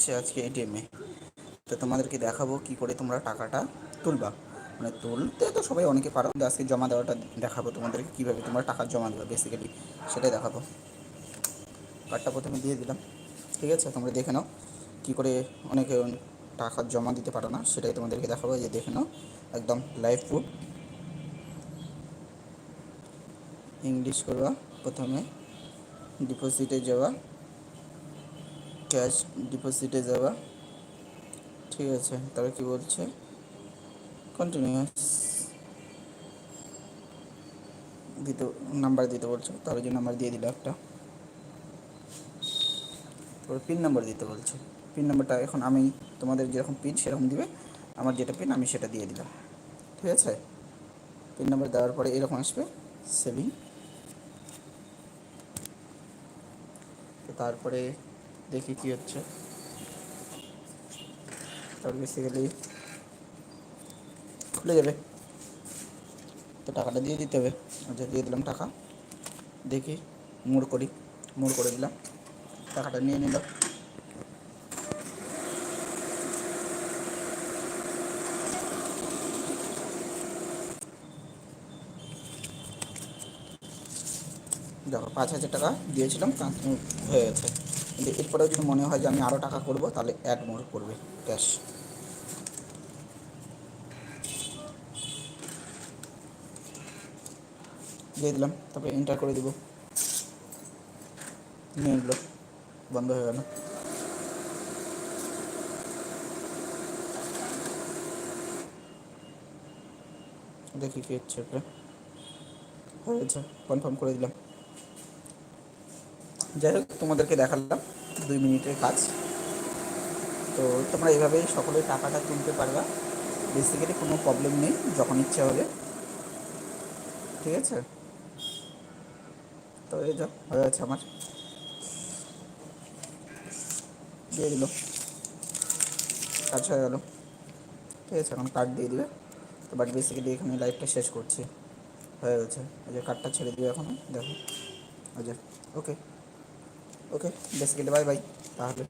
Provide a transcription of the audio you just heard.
হচ্ছে আজকে এটিএমে তো তোমাদেরকে দেখাবো কি করে তোমরা টাকাটা তুলবা। মানে তুলতে তো সবাই অনেকে পারো, কিন্তু আজকে জমা দেওয়াটা দেখাবো তোমাদেরকে কীভাবে তোমরা টাকা জমা দেবে বেসিক্যালি সেটাই দেখাবো। কার্ডটা প্রথমে দিয়ে দিলাম, ঠিক আছে? তোমরা দেখে নাও কী করে অনেকে টাকা জমা দিতে পারো না, সেটাই তোমাদেরকে দেখাবো। যে দেখে নাও, একদম লাইভ প্রুফ ইংলিশ করবা, প্রথমে ডিপোজিটে যাওয়া। ক্যাশ ডিপোজিটে যাওয়া ঠিক আছে তারপরে কি বলছে? কন্টিনিউয়াস দিতে নাম্বার দিতে বলছে, তার যে নাম্বার দিয়ে দিল একটা। তারপরে পিন নাম্বার দিতে বলছে। পিন নাম্বারটা এখন আমি তোমাদের যেরকম পিন সেরকম দিবে, আমার যেটা পিন আমি সেটা দিয়ে দিলাম। ঠিক আছে? পিন নাম্বার দেওয়ার পরে এরকম আসবে সেভিং তারপরে দেখি কি হচ্ছে। তারপর বেসিক্যালি খুলে যাবে। তো টাকাটা দিয়ে দিতে হবে। আচ্ছা দিয়ে দিলাম টাকা। দেখি, মোড় করি। মোড় করে দিলাম। টাকাটা নিয়ে নিলাম দেখো, পাঁচ হাজার টাকা দিয়েছিলাম হয়ে গেছে। কিন্তু এরপরেও যদি মনে হয় যে আমি আরও টাকা করব, তাহলে অ্যাড মোর করবে ক্যাশ দিয়ে দিলাম, তারপরে এন্টার করে দিব। নিয়ে নিল, বন্ধ হয়ে গেল। দেখি কি হচ্ছে। হয়েছে কনফার্ম করে দিলাম। যাই হোক, তোমাদেরকে দেখালাম দুই মিনিটের কাজ। তো তোমরা এইভাবেই সকলে টাকাটা তুলতে পারবা। বেসিক্যালি কোনো প্রবলেম নেই, যখন ইচ্ছা হবে। ঠিক আছে? তো এই যা হয়ে আছে আমার। দিয়ে দিল। কাজ হয়ে গেল। ঠিক আছে, এখন কার্ড দিয়ে দিবে। তো বাট বেসিক্যালি এখানে লাইফটা শেষ করছি। হয়ে গেছে। এই যে কার্ডটা ছেড়ে দিবে এখন। দেখো। ওই যে okay okay basically bye bye তাহলে